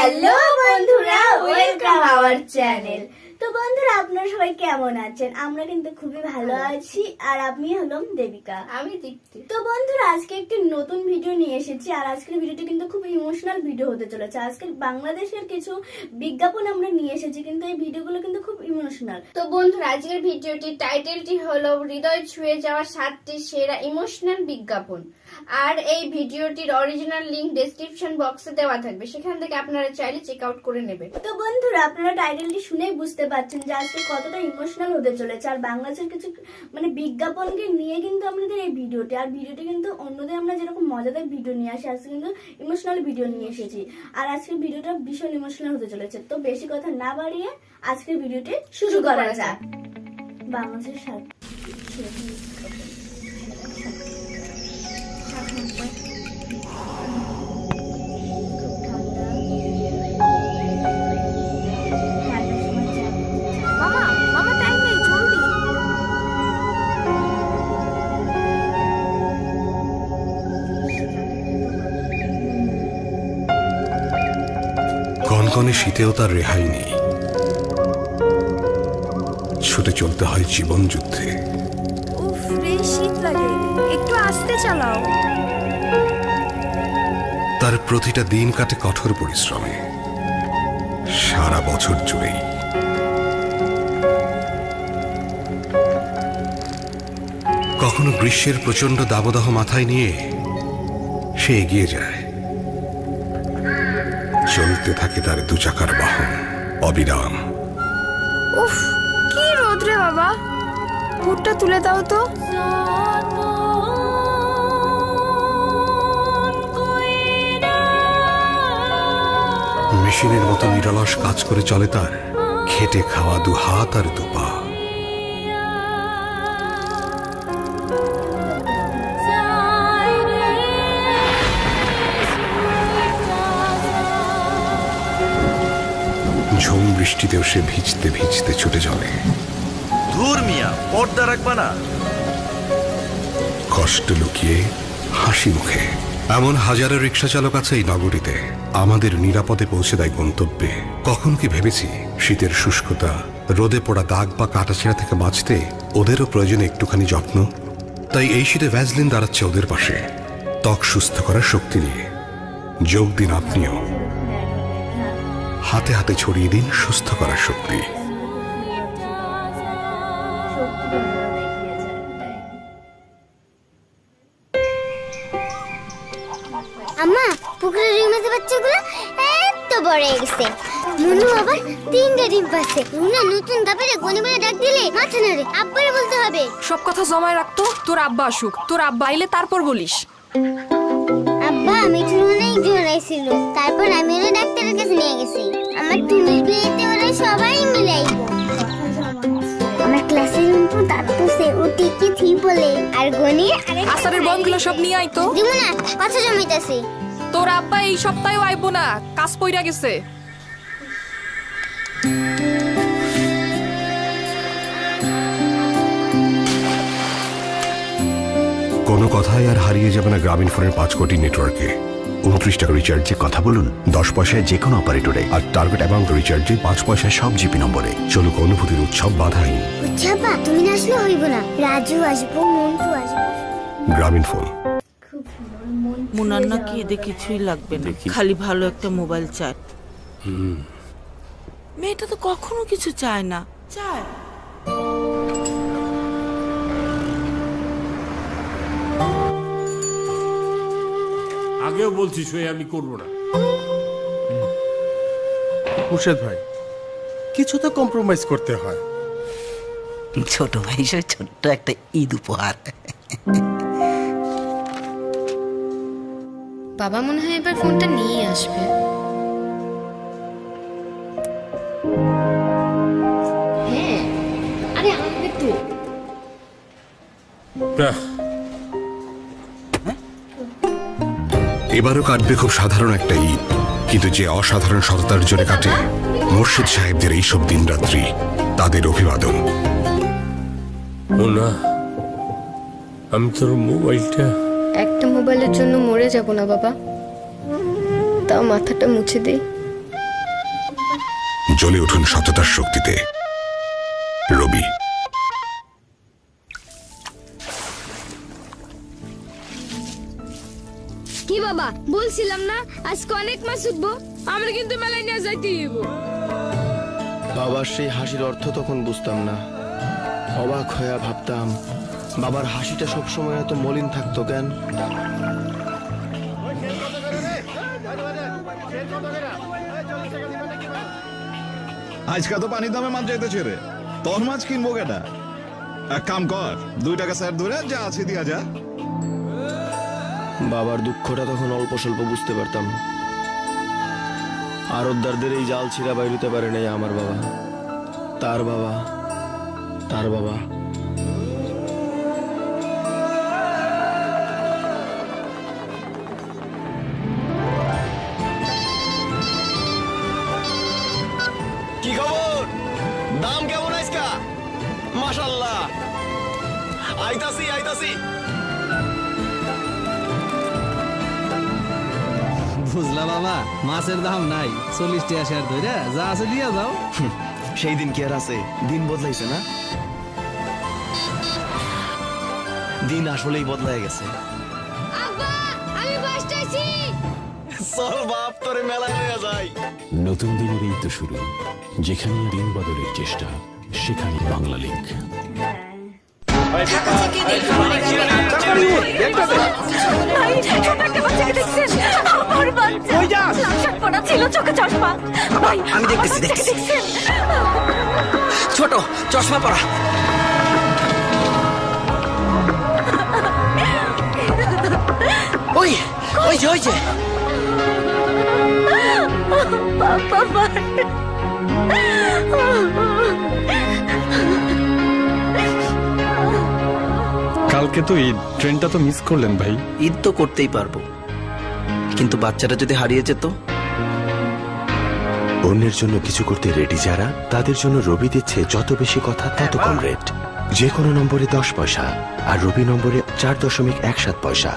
Hello বন্ধুরা welcome our channel তো বন্ধুরা আপনারা সবাই কেমন আছেন? আমরা কিন্তু খুবই ভালো আছি আর আমি হলাম দেবিকা। আমি দীপ্তি। তো বন্ধুরা আজকে একটি নতুন ভিডিও নিয়ে এসেছি আর আজকের ভিডিওটি কিন্তু খুব ইমোশনাল ভিডিও হতে চলেছে। আজকে বাংলাদেশের কিছু বিজ্ঞাপন আমরা নিয়ে এসেছি কিন্তু এই ভিডিওগুলো কিন্তু খুব ইমোশনাল তো বন্ধুরা আজকের ভিডিওটির টাইটেলটি হলো হৃদয় ছুঁয়ে যাওয়া সাতটি সেরা ইমোশনাল বিজ্ঞাপন। আর এই ভিডিওটির অরিজিনাল লিংক ডেসক্রিপশন বক্সে দেওয়া থাকবে। সেখান থেকে আপনারা চাইলে চেক আউট করে নেবেন। তো বন্ধুরা, আপনারা টাইটেলটি শুনেই বুঝতে পারছেন যে আজকে কতটা ইমোশনাল হতে চলেছে। আর বাংলাদেশের কিছু মানে বিজ্ঞাপনকে নিয়ে কিন্তু আমাদের এই ভিডিওটি, আর ভিডিওটি কিন্তু অন্যদের আমরা যেরকম মজাদার ভিডিও নিয়ে আসি, আজকে কিন্তু ইমোশনাল ভিডিও নিয়ে এসেছি। আর আজকের ভিডিওটা ভীষণ ইমোশনাল হতে চলেছে। তো বেশি কথা না বাড়িয়ে আজকের ভিডিওটি শুরু করা যাক। বাংলাদেশের সাত শীতেও তার রেহাই নেই। ছুটে চলতে হয় জীবন যুদ্ধে। শীত লাগে একটু আস্তে চালাও। তার প্রতিটা দিন কাটে কঠোর পরিশ্রমে। সারা বছর জুড়েই। কখনো গ্রীষ্মের প্রচণ্ড দাবদাহ মাথায় নিয়ে সে এগিয়ে যায়। চলতে থাকে তার দু চাকার বাহন। অবিরাম। উফ কি রোদ রে বাবা। তুলে দাও তো। মেশিনের মতো নিরলস কাজ করে চলে তার। খেটে খাওয়া দু হাত আর দু পা। বৃষ্টিতেও সে ভিজতে ভিজতে ছুটে চলে। ধুর মিয়া পর্দা রাখবা না। কষ্ট লুকিয়ে হাসি মুখে। এমন হাজারো রিক্সা চালক আছে এই নগরীতে। আমাদের নিরাপদে পৌঁছে দেয় গন্তব্যে। কখন কি ভেবেছি শীতের শুষ্কতা রোদে পড়া দাগ বা কাটাছেঁড়া থেকে বাঁচতে ওদেরও প্রয়োজন একটুখানি যত্ন। তাই এই শীতে ভ্যাজলিন দাঁড়াচ্ছে ওদের পাশে। ত্বক সুস্থ করার শক্তি নিয়ে। যোগ দিন আপনিও। হাতে হাতে ছড়িয়ে দিন সুস্থ করার শক্তি। আম্মা পুকুরের বাচ্চাগুলো এত বড় হয়ে গেছে। মনু আবার তিনটা ডিম পাচ্ছে রুনা নতুন তারপরে গনি বলে ডাক দিলে মাথা নাড়ে। আব্বারে বলতে হবে। সব কথা জমায় রাখতো তোর আব্বা আসুক। তোর আব্বা আইলে তারপর বলিস। আব্বা মিঠু জোরাইছিল তারপর আমি ওরা ডাক্তারের কাছে নিয়ে গেছি। আমার টুনির বিয়েতে ওরা সবাই মিলে আইবো আমার ক্লাসের ও টিকি থি বলে। আর গনি আসারের সব নিয়ে আইতো দিব না কথা তোর আব্বা এই সপ্তাহেও আইবো না কাজ পইরা গেছে। কোনো কথাই আর হারিয়ে যাবে না গ্রামীণ ফোনের পাঁচ কোটি নেটওয়ার্কে। উনত্রিশ টাকা রিচার্জে কথা বলুন দশ পয়সায় যে কোনো অপারেটরে আর টার্গেট অ্যামাউন্ট রিচার্জে পাঁচ পয়সায় সব জিপি নম্বরে। চলুক অনুভূতির উৎসব বাধাহীন বুঝছাপা তুমি না আসলে হইব না। রাজু আসব মন্টু আসব। গ্রামীণ ফোন। মন মুনার নাকি এদের কিছুই লাগবে না। খালি ভালো একটা মোবাইল চায়। মেয়েটা তো কখনো কিছু চায় না। চায়। আগেও বলছি সই আমি করব না। মুর্শেদ ভাই কিছু তো কম্প্রোমাইজ করতে হয়। ছোট ভাই হিসেবে ছোট্ট একটা ঈদ উপহার। বাবা মনে হয় এবার ফোনটা নিয়ে আসবে। হ্যাঁ আরে আসবে তো। এবারও কাটবে খুব সাধারণ একটা ঈদ। কিন্তু যে অসাধারণ সততার জোরে কাটে মুর্শিদ সাহেবদের এইসব দিনরাত্রি তাদের অভিবাদন। ও না আমি তোর মোবাইলটা একটা মোবাইলের জন্য মরে যাব না বাবা। তাও মাথাটা মুছে দেই জ্বলে উঠুন সততার শক্তিতে। বাবা বলছিলাম না আজকে অনেক মাছ উঠবো আমরা কিন্তু মেলায় নিয়ে যাইতে হইব। বাবার সেই হাসির অর্থ তখন বুঝতাম না। অবাক হয়ে ভাবতাম বাবার হাসিটা সবসময় এত মলিন থাকতো কেন? আজকে তো পানির দামে মাছ যাইতেছে রে। তোর মাছ কিনবো কেটা এক কাম কর দুই টাকা স্যার ধরে যা আছে দিয়া যা। বাবার দুঃখটা তখন অল্প স্বল্প বুঝতে পারতাম। আরদ্দারদের এই জাল ছিঁড়া বাইরিতে পারে নাই আমার বাবা। তার বাবা তার বাবা। মাছের দাম নাই চল্লিশ টাকা শেয়ার ধরে যা আছে দিয়া যাও। সেই দিন কি আর আছে? দিন বদলাইছে না? দিন আসলেই বদলায় গেছে। চল বাপ তোরে মেলায় নতুন দিনের এই তো শুরু। যেখানে দিন বদলের চেষ্টা সেখানে বাংলা লিঙ্ক আমি দেখতেছি দেখতেছি। ছোট চশমা পরা। ওই ওই যে ওই যে। কালকে তো ঈদ ট্রেনটা তো মিস করলেন ভাই। ঈদ তো করতেই পারব। কিন্তু বাচ্চারা যদি হারিয়ে যেত? অন্যের জন্য কিছু করতে রেডি যারা, তাদের জন্য রবি দিচ্ছে যত বেশি কথা, তত কম রেট যে কোনো নম্বরে দশ পয়সা, আর রবি নম্বরে চার দশমিক এক সাত পয়সা।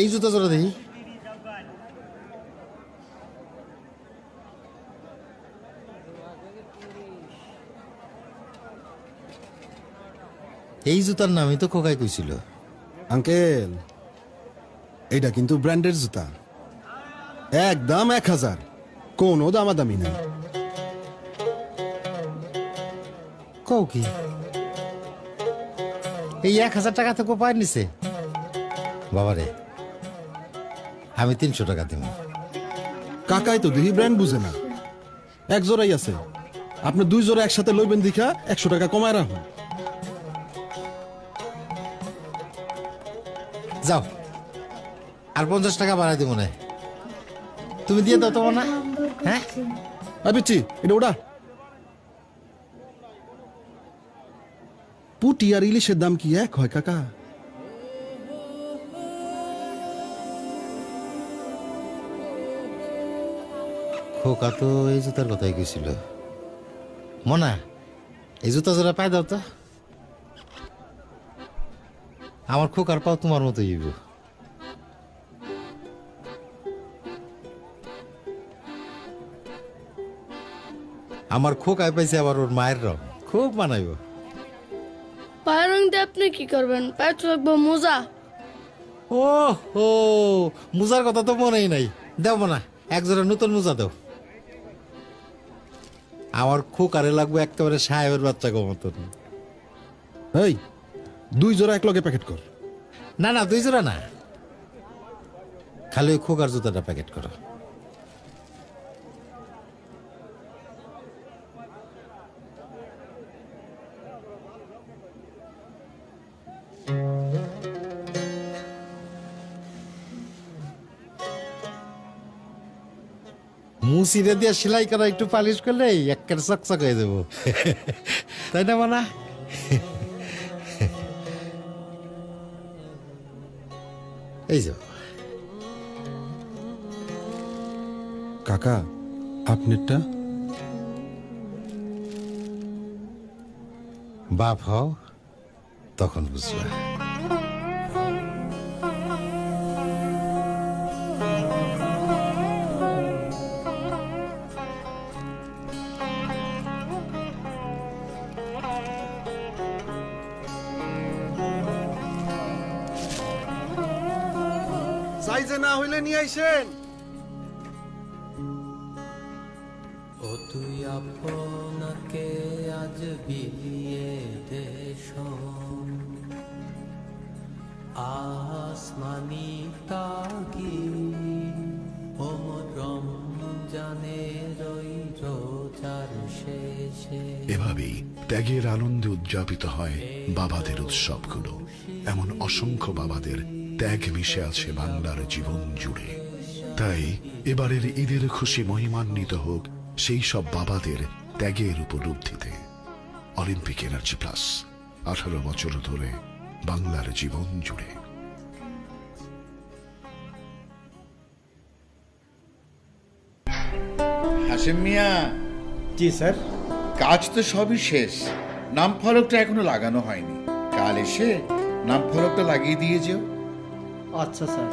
এই জুতা জোড়া দেখি এই জুতার নামই তো খোকাই কইছিল। আঙ্কেল এটা কিন্তু ব্র্যান্ডের জুতা। একদম এক হাজার। কোনো দামাদামি নেই। কও কি? এই এক হাজার টাকা তো কোপায় নিছে বাবারে। আমি তিনশো টাকা দিব কাকাই তো দেখি ব্র্যান্ড বুঝে না। এক জোড়াই আছে। আপনি দুই জোড়া একসাথে লইবেন দেখা একশো টাকা কমায় রাখুন। যাও। আর পঞ্চাশ টাকা বাড়াই দিব না। তুমি দিয়ে দাও তোমার না। হ্যাঁ? পিচ্ছি এটা ওটা। পুটি আর ইলিশের দাম কি এক হয় কাকা? খোকা তো এই জুতার কথাই কইছিল। মনা এই জুতা জোড়া পাই দাও তো। আমার খোকার পাও তোমার মতো হইব। আমার খোকায় পাইছে আবার ওর মায়ের রং। খুব মানাইব। পায়ের রং দিয়ে আপনি কি করবেন? পায়ে তো রাখব মোজা? ও ও মুজার কথা তো মনেই নাই। দেও মনা এক জোড়া নতুন মোজা দাও। আমার খোকারে লাগবে একেবারে সাহেবের বাচ্চা মতন এই দুই জোড়া এক লগে প্যাকেট কর। না না দুই জোড়া না। খালি ওই খোকার জুতাটা প্যাকেট করো। সিরে দিয়ে সেলাই করা একটু পালিশ করলে একটা চকচক হয়ে দেবো তাই না মানা? এই যে। কাকা আপনারটা? বাপ হও তখন বুঝবে। হইলে নিয়ে আইসেন। ও তুই আপনাকে আজ বিলিয়ে দেশ আসমানি তাকি ওমরম জানে রই রোজার শেষে। এভাবেই ত্যাগের আনন্দে উদযাপিত হয় বাবাদের উৎসবগুলো। এমন অসংখ্য বাবাদের ত্যাগ মিশে আছে বাংলার জীবন জুড়ে। তাই এবারের ঈদের খুশি মহিমান্বিত হোক সেই সব বাবাদের ত্যাগের উপলব্ধিতে। অলিম্পিক এনার্জি প্লাস আঠারো বছর ধরে বাংলার জীবন জুড়ে। হাসিম মিয়া। জি স্যার। কাজ তো সবই শেষ। নাম ফলকটা এখনও লাগানো হয়নি। কাল এসে নাম ফলকটা লাগিয়ে দিয়ে যেও। আচ্ছা স্যার।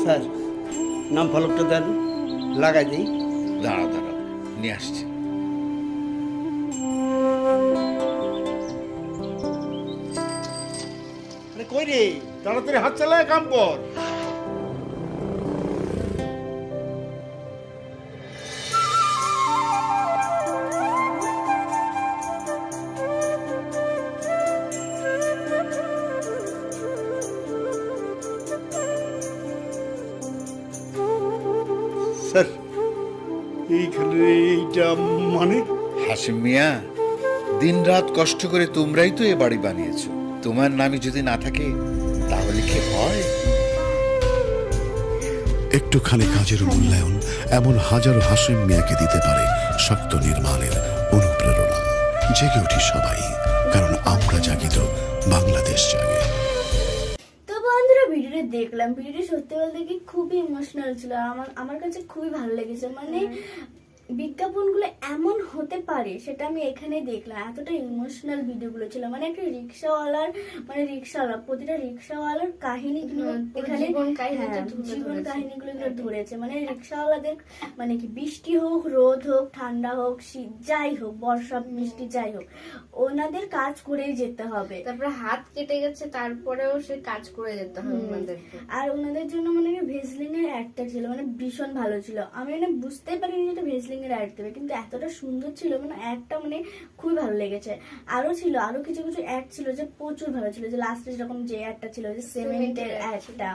স্যার নাম ফলকটা দেন লাগাই দিই। দাঁড়া দাঁড়াও নিয়ে আসছি। তাড়াতাড়ি হাত চালায় কাম কর। স্যার এইখানে এইটা মানে? হাসিম মিয়া দিন রাত কষ্ট করে তোমরাই তো এ বাড়ি বানিয়েছো। তোমার নামই যদি না থাকে তাহলে কি হয়? একটুখানি কাজের মূল্যায়ন এমন হাজারো হাসিম মিয়াকে দিতে পারে শক্ত নির্মাণের অনুপ্রেরণা। জেগে উঠি সবাই কারণ আমরা জাগিত বাংলাদেশ জাগে। তো বন্ধুরা ভিডিওটা দেখলাম। ভিডিওটি সত্যি বলতে কি খুবই ইমোশনাল ছিল। আমার আমার কাছে খুবই ভালো লেগেছে। মানে বিজ্ঞাপনগুলো এমন হতে পারে সেটা আমি এখানে দেখলাম। এতটা ইমোশনাল ভিডিওগুলো ছিল। মানে একটা রিক্সাওয়ালার মানে রিক্সাওয়ালা প্রতিটা রিক্সাওয়ালার কাহিনীগুলো হুম, পুরো এখানে জীবন কাহিনীটা হ্যাঁ, ধরেছে। কাহিনীগুলো ধরেছে। মানে রিক্সাওয়ালাদের মানে কি বৃষ্টি হোক রোদ হোক ঠান্ডা হোক শীত যাই হোক বর্ষা বৃষ্টি যাই হোক ওনাদের কাজ করেই যেতে হবে। তারপরে হাত কেটে গেছে তারপরেও সে কাজ করে যেতে হবে আর ওনাদের জন্য মানে ভেসলিং এর অ্যাডটা ছিল মানে ভীষণ ভালো ছিল। আমি মানে বুঝতে পারিনি যে এটা এর অ্যাড দেবে। কিন্তু এতটা সুন্দর ছিল মানে অ্যাডটা মানে খুবই ভালো লেগেছে। আরও ছিল আরও কিছু কিছু অ্যাড ছিল যে প্রচুর ভালো ছিল। যে লাস্টে যেরকম যে অ্যাডটা ছিল যে সিমেন্টের অ্যাডটা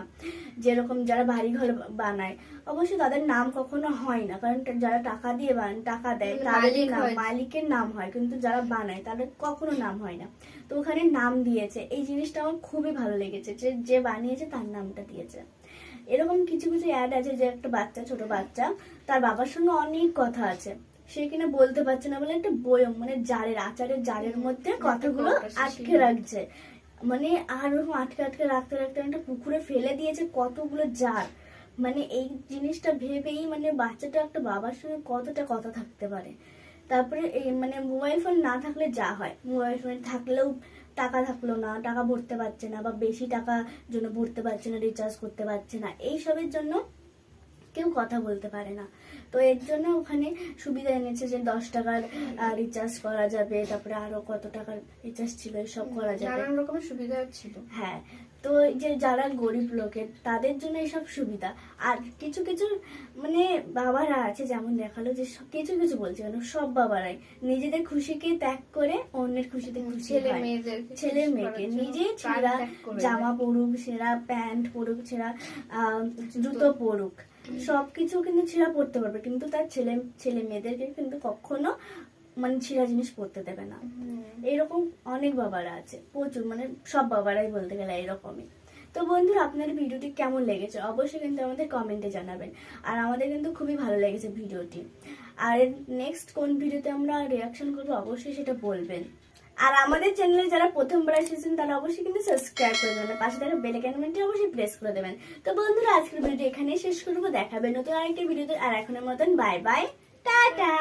যেরকম যারা বাড়ি ঘর বানায় অবশ্যই তাদের নাম কখনো হয় না। কারণ যারা টাকা দিয়ে বান টাকা দেয় তাদের নাম মালিকের নাম হয়। কিন্তু যারা বানায় তাদের কখনো নাম হয় না। তো ওখানে নাম দিয়েছে। এই জিনিসটা আমার খুবই ভালো লেগেছে। যে যে বানিয়েছে তার নামটা দিয়েছে। এরকম কিছু কিছু অ্যাড আছে যে একটা বাচ্চা ছোট বাচ্চা তার বাবার সঙ্গে অনেক কথা আছে। সে কিনা বলতে পারছে না বলে একটা বয়ম মানে জারের আচারের জারের মধ্যে কথাগুলো আটকে রাখছে। মানে আর ওরকম আটকে আটকে রাখতে রাখতে একটা পুকুরে ফেলে দিয়েছে কতগুলো জার। মানে এই জিনিসটা ভেবেই মানে বাচ্চাটা একটা বাবার সঙ্গে কতটা কথা থাকতে পারে। তারপরে এই মানে মোবাইল ফোন না থাকলে যা হয়। মোবাইল ফোন থাকলেও টাকা থাকল না টাকা ভরতে পারছে না বা বেশি টাকা জন্য ভরতে পারছে না রিচার্জ করতে পারছে না এইসবের জন্য কেউ কথা বলতে পারে না। তো এর জন্য ওখানে সুবিধা এনেছে যে দশ টাকার রিচার্জ করা যাবে তারপরে আরও কত টাকার রিচার্জ ছিল এসব করা যাবে। নানান রকমের সুবিধা ছিল। হ্যাঁ তো এই যে যারা গরিব লোকের তাদের জন্য এসব সুবিধা আর কিছু কিছু মানে বাবারা আছে যেমন দেখাল যে কিছু কিছু বলছে কেন সব বাবারাই নিজেদের খুশিকে ত্যাগ করে অন্যের খুশিতে খুশি ছেলে। মেয়েদেরকে ছেলে মেয়েকে নিজে ছেঁড়া জামা। পরুক ছেঁড়া প্যান্ট পরুক ছেঁড়া আহ, জুতো পরুক সবকিছু কিন্তু ছেঁড়া পরতে পারবে কিন্তু তার ছেলে ছেলে মেয়েদেরকে কিন্তু কখনো মানে ছিঁড়া জিনিস পড়তে দেবে না। এরকম অনেক বাবারা আছে প্রচুর মানে সব বাবারাই বলতে গেলে এরকমই। তো বন্ধুরা আপনার ভিডিওটি কেমন লেগেছে? অবশ্যই কিন্তু আমাদের কমেন্টে জানাবেন। আর আমাদের কিন্তু খুবই ভালো লেগেছে ভিডিওটি। আর নেক্সট কোন ভিডিওতে আমরা রিয়াকশন করব অবশ্যই সেটা বলবেন। আর আমাদের চ্যানেলে যারা প্রথমবার এসেছেন তারা অবশ্যই কিন্তু সাবস্ক্রাইব করে দেবেন। পাশে থাকা বেল আইকনটি অবশ্যই প্রেস করে দেবেন। তো বন্ধুরা আজকের ভিডিও এখানেই শেষ করব। দেখাবেন নতুন আরেকটি ভিডিওতে। আর এখনের মতন বাই বাই টাটা!